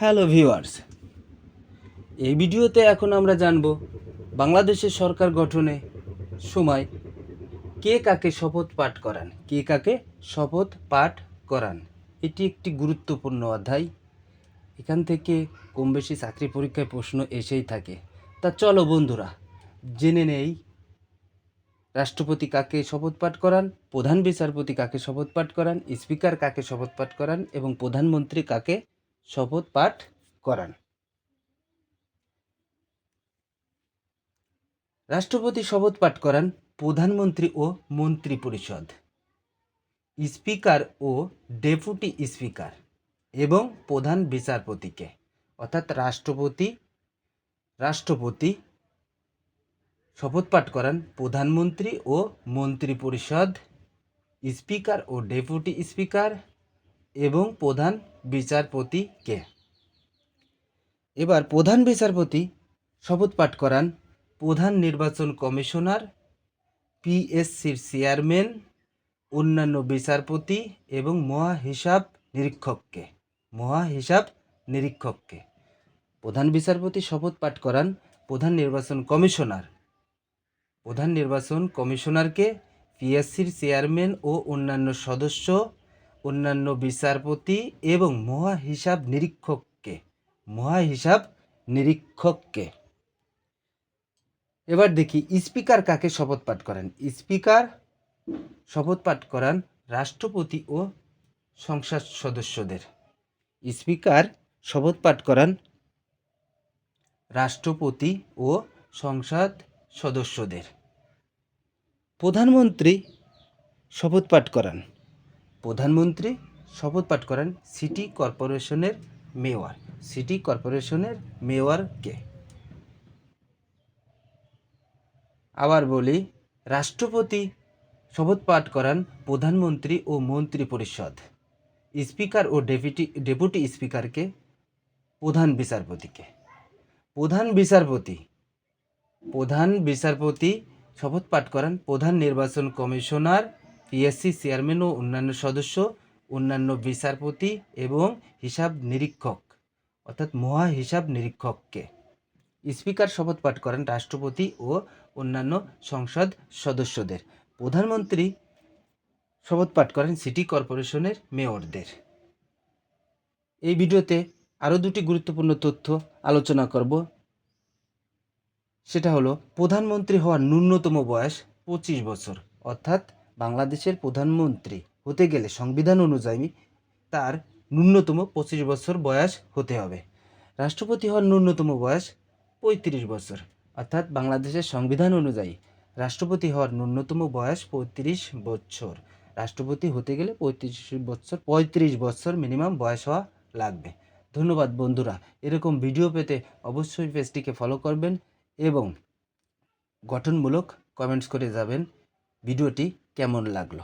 Hello viewers এই ভিডিওতে এখন আমরা জানব, বাংলাদেশের সরকার গঠনে সময় কে কাকে শপথ পাঠ করান, কে কাকে শপথ পাঠ করান। এটি একটি গুরুত্বপূর্ণ অধ্যায়। এখান থেকে কম বেশি চাকরি পরীক্ষায় প্রশ্ন এসেই থাকে। তা চলো বন্ধুরা, জেনে নেই। রাষ্ট্রপতি কাকে শপথ পাঠ করান, প্রধান বিচারপতি কাকে শপথ পাঠ করান, স্পিকার কাকে শপথ পাঠ করান এবং প্রধানমন্ত্রী কাকে শপথ পাঠ করান। রাষ্ট্রপতি শপথ পাঠ করান প্রধানমন্ত্রী ও মন্ত্রী পরিষদ। স্পিকার ও ডেপুটি স্পিকার এবং প্রধান বিচারপতিকে, অর্থাৎ রাষ্ট্রপতি রাষ্ট্রপতি শপথ পাঠ করান প্রধানমন্ত্রী ও মন্ত্রী পরিষদ, স্পিকার ও ডেপুটি স্পিকার এবং প্রধান বিচারপতিকে এবার প্রধান বিচারপতি শপথ পাঠ করান প্রধান নির্বাচন কমিশনার, পিএসসির চেয়ারম্যান, অন্যান্য বিচারপতি এবং মহা হিসাব নিরীক্ষককে মহা হিসাব নিরীক্ষককে প্রধান বিচারপতি শপথ পাঠ করান প্রধান নির্বাচন কমিশনার। প্রধান নির্বাচন কমিশনারকে পিএসসির চেয়ারম্যান ও অন্যান্য সদস্য অন্যান্য বিচারপতি এবং মহা হিসাব নিরীক্ষককে মহা হিসাব নিরীক্ষককে। এবার দেখি, স্পিকার কাকে শপথ পাঠ করেন? স্পিকার শপথ পাঠ করান রাষ্ট্রপতি ও সংসদ সদস্যদের। স্পিকার শপথ পাঠ করান রাষ্ট্রপতি ও সংসদ সদস্যদের। প্রধানমন্ত্রী শপথ পাঠ করান। প্রধানমন্ত্রী শপথ পাঠ করান সিটি কর্পোরেশনের মেয়র। সিটি কর্পোরেশনের মেয়রকে আবার বলি, রাষ্ট্রপতি শপথ পাঠ করান প্রধানমন্ত্রী ও মন্ত্রী পরিষদ স্পিকার ও ডেপুটি ডেপুটি স্পিকারকে প্রধান বিচারপতিকে প্রধান বিচারপতি প্রধান বিচারপতি শপথ পাঠ করান প্রধান নির্বাচন কমিশনার পিএসসি চেয়ারম্যান ও অন্যান্য সদস্য, অন্যান্য বিচারপতি এবং হিসাব নিরীক্ষক, অর্থাৎ মহা হিসাব নিরীক্ষককে। স্পিকার শপথ পাঠ করেন রাষ্ট্রপতি ও অন্যান্য সংসদ সদস্যদের। প্রধানমন্ত্রী শপথ পাঠ করেন সিটি কর্পোরেশনের মেয়রদের। এই ভিডিওতে আরও দুটি গুরুত্বপূর্ণ তথ্য আলোচনা করব। সেটা হলো, প্রধানমন্ত্রী হওয়ার ন্যূনতম বয়স পঁচিশ বছর, অর্থাৎ বাংলাদেশের প্রধানমন্ত্রী হতে গেলে সংবিধান অনুযায়ী তার ন্যূনতম পঁচিশ বছর বয়স হতে হবে। রাষ্ট্রপতি হওয়ার ন্যূনতম বয়স পঁয়ত্রিশ বছর। অর্থাৎ বাংলাদেশের সংবিধান অনুযায়ী রাষ্ট্রপতি হওয়ার ন্যূনতম বয়স পঁয়ত্রিশ বছর। রাষ্ট্রপতি হতে গেলে পঁয়ত্রিশ বছর পঁয়ত্রিশ বছর মিনিমাম বয়স হওয়া লাগবে। ধন্যবাদ বন্ধুরা। এরকম ভিডিও পেতে অবশ্যই পেজটিকে ফলো করবেন এবং গঠনমূলক কমেন্টস করে যাবেন। ভিডিওটি কেমন লাগলো